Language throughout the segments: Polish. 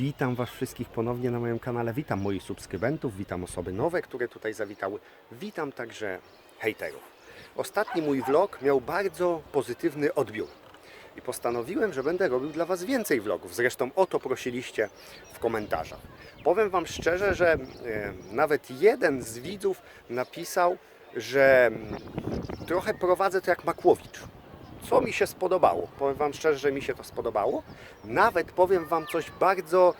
Witam Was wszystkich ponownie na moim kanale. Witam moich subskrybentów, witam osoby nowe, które tutaj zawitały. Witam także hejterów. Ostatni mój vlog miał bardzo pozytywny odbiór. I postanowiłem, że będę robił dla Was więcej vlogów. Zresztą o to prosiliście w komentarzach. Powiem Wam szczerze, że e, nawet jeden z widzów napisał, że mm, trochę prowadzę to jak Makłowicz co mi się spodobało. Powiem Wam szczerze, że mi się to spodobało. Nawet powiem Wam coś bardzo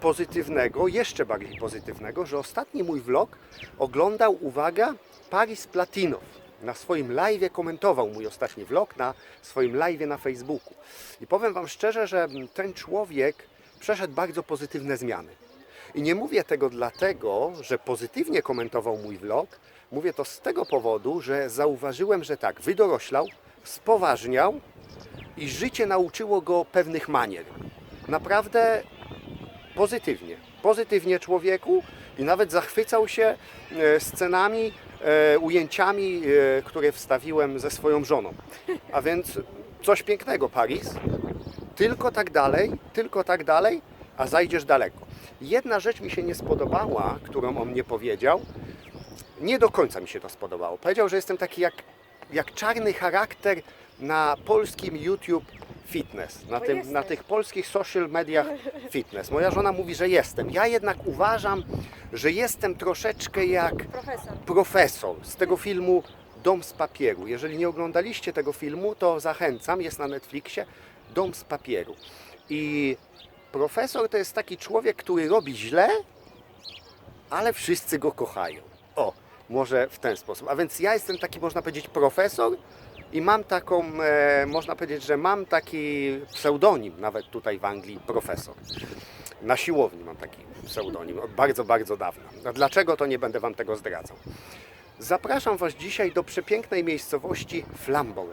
pozytywnego, jeszcze bardziej pozytywnego, że ostatni mój vlog oglądał, uwaga, Paris Platinow. Na swoim live komentował mój ostatni vlog na swoim live na Facebooku. I powiem Wam szczerze, że ten człowiek przeszedł bardzo pozytywne zmiany. I nie mówię tego dlatego, że pozytywnie komentował mój vlog. Mówię to z tego powodu, że zauważyłem, że tak, wydoroślał, spoważniał i życie nauczyło go pewnych manier. Naprawdę pozytywnie. Pozytywnie człowieku i nawet zachwycał się e, scenami, e, ujęciami, e, które wstawiłem ze swoją żoną. A więc coś pięknego, Paris. Tylko tak dalej, tylko tak dalej, a zajdziesz daleko. Jedna rzecz mi się nie spodobała, którą on mnie powiedział. Nie do końca mi się to spodobało. Powiedział, że jestem taki jak, jak czarny charakter na polskim YouTube fitness, na, tym, na tych polskich social mediach fitness. Moja żona mówi, że jestem. Ja jednak uważam, że jestem troszeczkę jak Profesor. profesor z tego filmu Dom z papieru. Jeżeli nie oglądaliście tego filmu, to zachęcam, jest na Netflixie Dom z papieru. I profesor to jest taki człowiek, który robi źle, ale wszyscy go kochają. O, może w ten sposób. A więc ja jestem taki, można powiedzieć, profesor i mam taką, e, można powiedzieć, że mam taki pseudonim nawet tutaj w Anglii, profesor. Na siłowni mam taki pseudonim od bardzo, bardzo dawna. A dlaczego to nie będę Wam tego zdradzał? Zapraszam Was dzisiaj do przepięknej miejscowości Flambor.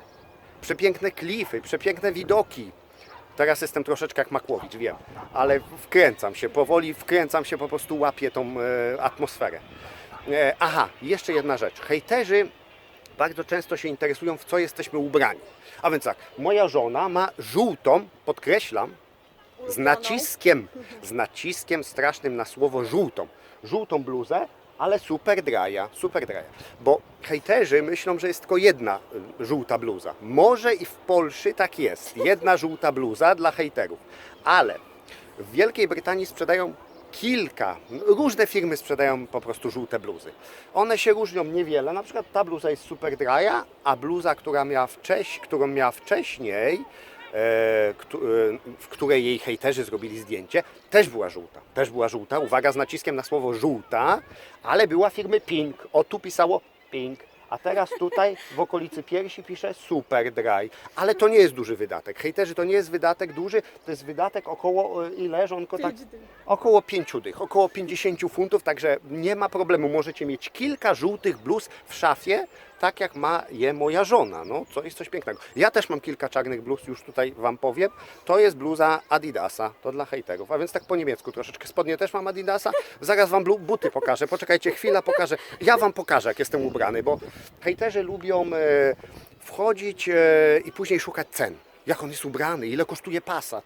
Przepiękne klify, przepiękne widoki. Teraz jestem troszeczkę jak Makłowicz, wiem, ale wkręcam się, powoli wkręcam się, po prostu łapię tą e, atmosferę. E, aha, jeszcze jedna rzecz. Hejterzy bardzo często się interesują, w co jesteśmy ubrani. A więc tak, moja żona ma żółtą, podkreślam, z naciskiem, z naciskiem strasznym na słowo żółtą. Żółtą bluzę, ale super draja, super draja. Bo hejterzy myślą, że jest tylko jedna y, żółta bluza. Może i w Polsce tak jest. Jedna żółta bluza dla hejterów. Ale w Wielkiej Brytanii sprzedają kilka, różne firmy sprzedają po prostu żółte bluzy. One się różnią niewiele. Na przykład ta bluza jest super draja, a bluza, która miała wcześ, którą miała wcześniej, e, e, w której jej hejterzy zrobili zdjęcie, też była żółta. Też była żółta, uwaga, z naciskiem na słowo żółta, ale była firmy Pink. O, tu pisało Pink. A teraz tutaj w okolicy piersi pisze super dry. Ale to nie jest duży wydatek. Hejterzy to nie jest wydatek duży, to jest wydatek około, e, ile żonko tak? Około 5 dych, około 50 funtów, także nie ma problemu. Możecie mieć kilka żółtych bluz w szafie, tak jak ma je moja żona. No, to jest coś pięknego. Ja też mam kilka czarnych bluz, już tutaj Wam powiem. To jest bluza Adidasa, to dla hejterów. A więc tak po niemiecku troszeczkę. Spodnie też mam Adidasa. Zaraz Wam buty pokażę. Poczekajcie, chwila, pokażę. Ja Wam pokażę, jak jestem ubrany, bo hejterzy lubią e, wchodzić e, i później szukać cen. Jak on jest ubrany, ile kosztuje Passat,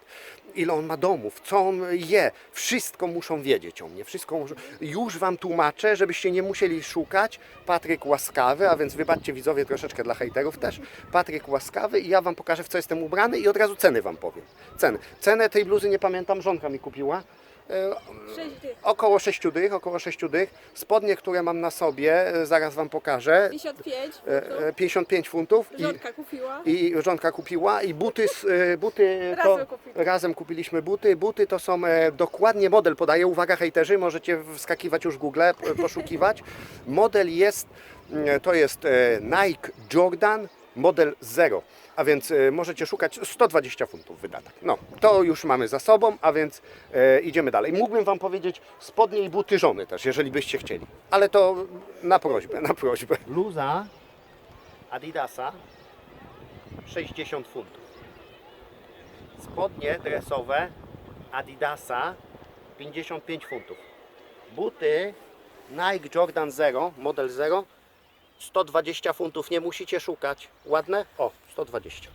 ile on ma domów, co on je. Wszystko muszą wiedzieć o mnie. Wszystko muszą... Już Wam tłumaczę, żebyście nie musieli szukać. Patryk Łaskawy, a więc wybaczcie widzowie troszeczkę dla hejterów też. Patryk Łaskawy i ja Wam pokażę w co jestem ubrany i od razu ceny Wam powiem. Ceny. Cenę tej bluzy nie pamiętam, żonka mi kupiła. E. Około 6 dych, około 6 dych. Spodnie, które mam na sobie, e, zaraz Wam pokażę. 55. E, e, 55 funtów. I- Żonka kupiła. i żonka kupiła i buty, buty to Razem kupili. razem kupiliśmy buty. Buty to są dokładnie model podaję. Uwaga hejterzy, możecie wskakiwać już w Google, poszukiwać. Model jest, mm, to jest Nike Jordan model 0. A więc e, możecie szukać 120 funtów wydatek. No, to już mamy za sobą, a więc e, idziemy dalej. Mógłbym Wam powiedzieć spodnie i buty żony też, jeżeli byście chcieli. Ale to na prośbę, na prośbę. Bluza Adidasa 60 funtów. Spodnie dresowe Adidasa 55 funtów. Buty Nike Jordan Zero, model Zero 120 funtów. Nie musicie szukać. Ładne? O, 120.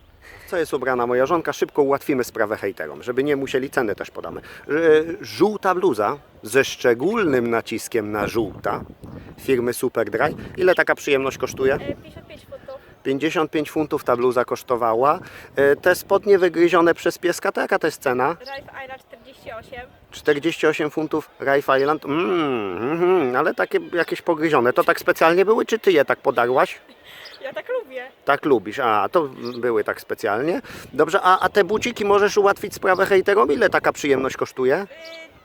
Co jest ubrana moja żonka? Szybko ułatwimy sprawę hejterom, żeby nie musieli ceny też podamy. E, Żółta bluza ze szczególnym naciskiem na żółta firmy Superdry. Ile taka przyjemność kosztuje? E, 55 funtów. 55 funtów ta bluza kosztowała. E, Te spodnie wygryzione przez pieska, to jaka to jest cena? Rife Island 48. 48 funtów Rife Island. Mm, mhm, ale takie jakieś pogryzione. To tak specjalnie były, czy ty je tak podarłaś? Ja tak lubię. Tak lubisz, a to były tak specjalnie. Dobrze, a, a te buciki możesz ułatwić sprawę hejterom? Ile taka przyjemność kosztuje?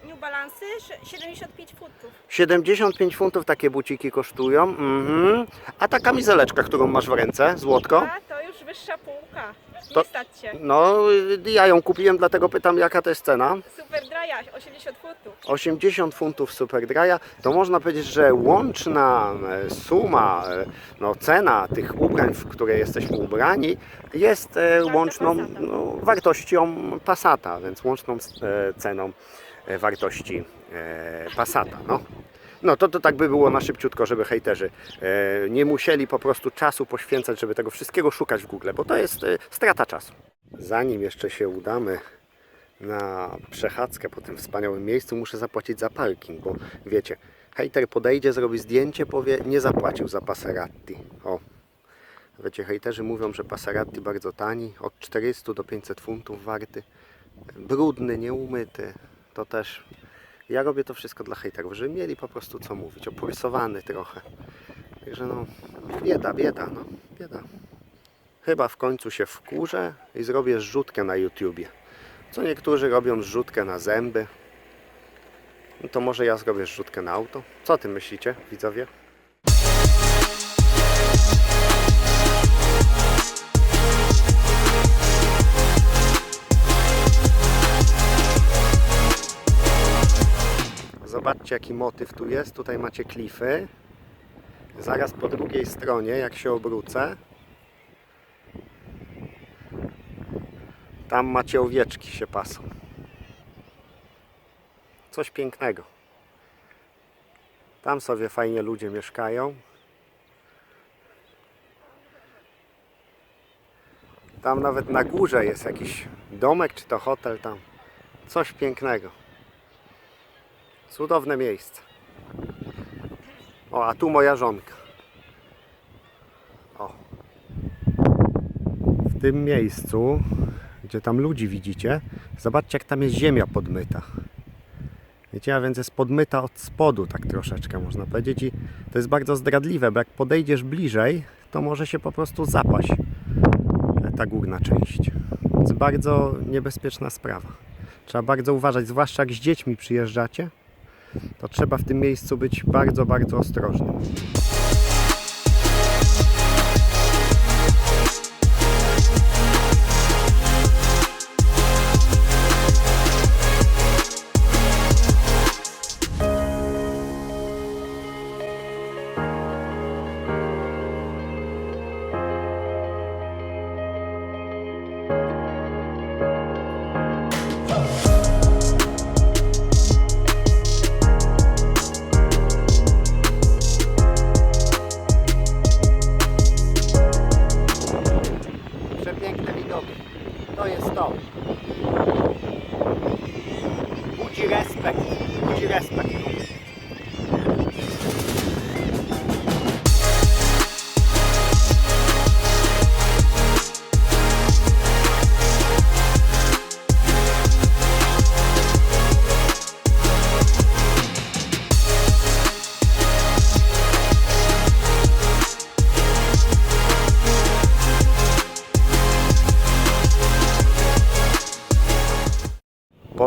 Y, New Balance 75 funtów. 75 funtów takie buciki kosztują. Mhm. A ta kamizeleczka, którą masz w ręce, złotko? A to już wyższa półka. To- Nie stać się. No, ja ją kupiłem, dlatego pytam, jaka to jest cena. Super Dry'a 80 funtów. 80 funtów Superdry'a, to można powiedzieć, że łączna e, suma, e, no, cena tych ubrań, w które jesteśmy ubrani, jest e, łączną no, wartością Passata, więc łączną ceną wartości Passata. No. No to, to tak by było na szybciutko, żeby hejterzy e, nie musieli po prostu czasu poświęcać, żeby tego wszystkiego szukać w Google, bo to jest e, strata czasu. Zanim jeszcze się udamy na przechadzkę po tym wspaniałym miejscu, muszę zapłacić za parking, bo wiecie, hejter podejdzie, zrobi zdjęcie, powie, nie zapłacił za Passerati. O, wiecie, hejterzy mówią, że Passerati bardzo tani, od 400 do 500 funtów warty, brudny, nieumyty, to też... Ja robię to wszystko dla hejterów, żeby mieli po prostu co mówić, opolsowany trochę. Także no, bieda, bieda, no, bieda. Chyba w końcu się wkurzę i zrobię zrzutkę na YouTubie. Co niektórzy robią zrzutkę na zęby. No to może ja zrobię zrzutkę na auto. Co o tym myślicie, widzowie? Zobaczcie jaki motyw tu jest. Tutaj macie klify. Zaraz po drugiej stronie, jak się obrócę, Tam macie owieczki się pasą. Coś pięknego. Tam sobie fajnie ludzie mieszkają. Tam nawet na górze jest jakiś domek, czy to hotel tam. Coś pięknego. Cudowne miejsce. O, a tu moja żonka. O. W tym miejscu gdzie tam ludzi widzicie, zobaczcie jak tam jest ziemia podmyta. Wiecie, a więc jest podmyta od spodu tak troszeczkę można powiedzieć i to jest bardzo zdradliwe, bo jak podejdziesz bliżej, to może się po prostu zapaść e, ta górna część. Więc bardzo niebezpieczna sprawa. Trzeba bardzo uważać, zwłaszcza jak z dziećmi przyjeżdżacie, to trzeba w tym miejscu być bardzo, bardzo ostrożnym.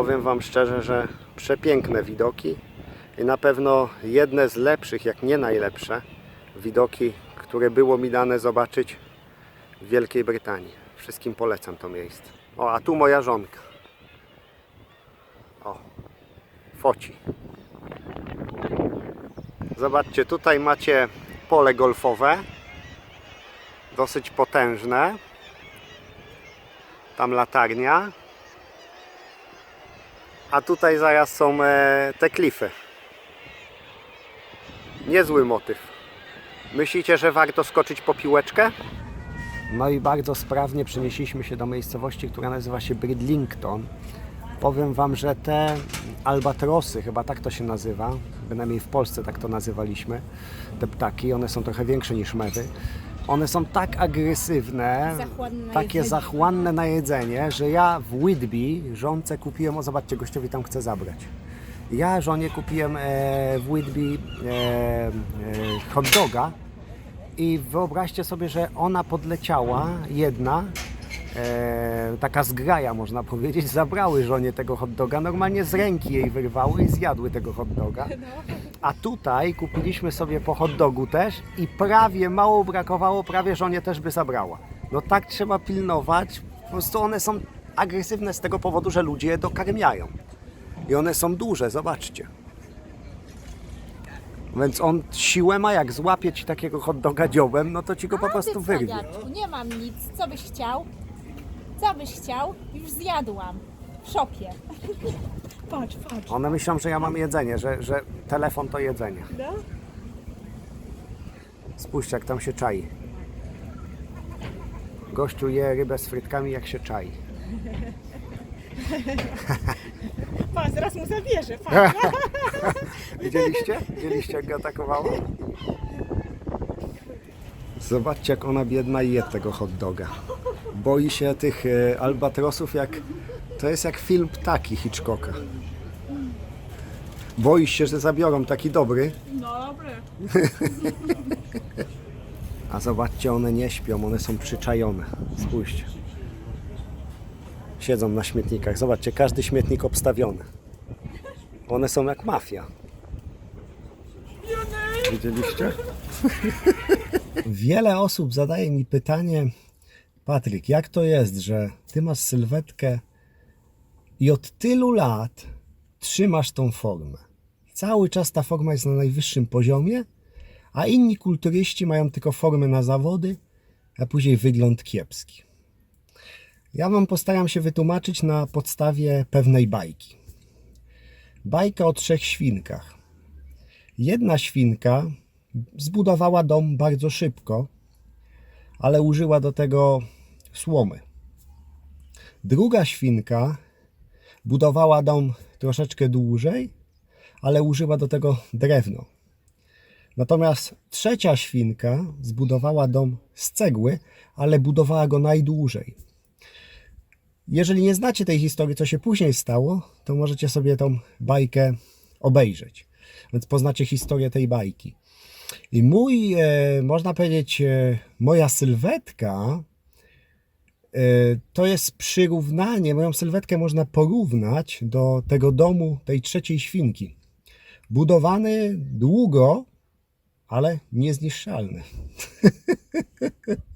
Powiem Wam szczerze, że przepiękne widoki i na pewno jedne z lepszych, jak nie najlepsze, widoki, które było mi dane zobaczyć w Wielkiej Brytanii. Wszystkim polecam to miejsce. O, a tu moja żonka. O, foci. Zobaczcie, tutaj macie pole golfowe, dosyć potężne. Tam latarnia. A tutaj zaraz są e, te klify. Niezły motyw. Myślicie, że warto skoczyć po piłeczkę? No i bardzo sprawnie przenieśliśmy się do miejscowości, która nazywa się Bridlington. Powiem Wam, że te albatrosy, chyba tak to się nazywa, bynajmniej w Polsce tak to nazywaliśmy, te ptaki, one są trochę większe niż mewy. One są tak agresywne, Zachłanne takie jedzenie. zachłanne na jedzenie, że ja w Whitby żonce kupiłem, o zobaczcie, gościowi tam chce zabrać. Ja żonie kupiłem e, w Whitby e, e, hot doga i wyobraźcie sobie, że ona podleciała, jedna, e, taka zgraja można powiedzieć, zabrały żonie tego hot doga, normalnie z ręki jej wyrwały i zjadły tego hot doga. A tutaj kupiliśmy sobie po hot dogu też i prawie mało brakowało, prawie żonie też by zabrała. No tak trzeba pilnować, po prostu one są agresywne z tego powodu, że ludzie je dokarmiają. I one są duże, zobaczcie. Więc on siłę ma, jak złapie ci takiego hot doga dziobem, no to ci go po A prostu ty, wyrwie. cwaniaczku, Nie mam nic. Co byś chciał? Co byś chciał? Już zjadłam. W szopie. Patrz, patrz. One myślą, że ja mam jedzenie, że, że telefon to jedzenie. No? Spójrzcie, jak tam się czai. Gościu je rybę z frytkami, jak się czai. Patrz, zaraz mu zabierze, patrz. Widzieliście? Widzieliście, jak go atakowało? Zobaczcie, jak ona biedna je tego hot doga. Boi się tych e, albatrosów, jak... To jest jak film Ptaki Hitchcocka. Boi się, że zabiorą taki dobry, No dobry. a zobaczcie, one nie śpią, one są przyczajone. Spójrzcie. Siedzą na śmietnikach. Zobaczcie, każdy śmietnik obstawiony. One są jak mafia. Widzieliście? Wiele osób zadaje mi pytanie, Patryk, jak to jest, że ty masz sylwetkę i od tylu lat trzymasz tą formę? Cały czas ta forma jest na najwyższym poziomie, a inni kulturyści mają tylko formę na zawody, a później wygląd kiepski. Ja Wam postaram się wytłumaczyć na podstawie pewnej bajki. Bajka o trzech świnkach. Jedna świnka zbudowała dom bardzo szybko, ale użyła do tego słomy. Druga świnka budowała dom troszeczkę dłużej, ale użyła do tego drewno. Natomiast trzecia świnka zbudowała dom z cegły, ale budowała go najdłużej. Jeżeli nie znacie tej historii, co się później stało, to możecie sobie tą bajkę obejrzeć. Więc poznacie historię tej bajki. I mój, e, można powiedzieć, e, moja sylwetka to jest przyrównanie, moją sylwetkę można porównać do tego domu tej trzeciej świnki. Budowany długo, ale niezniszczalny.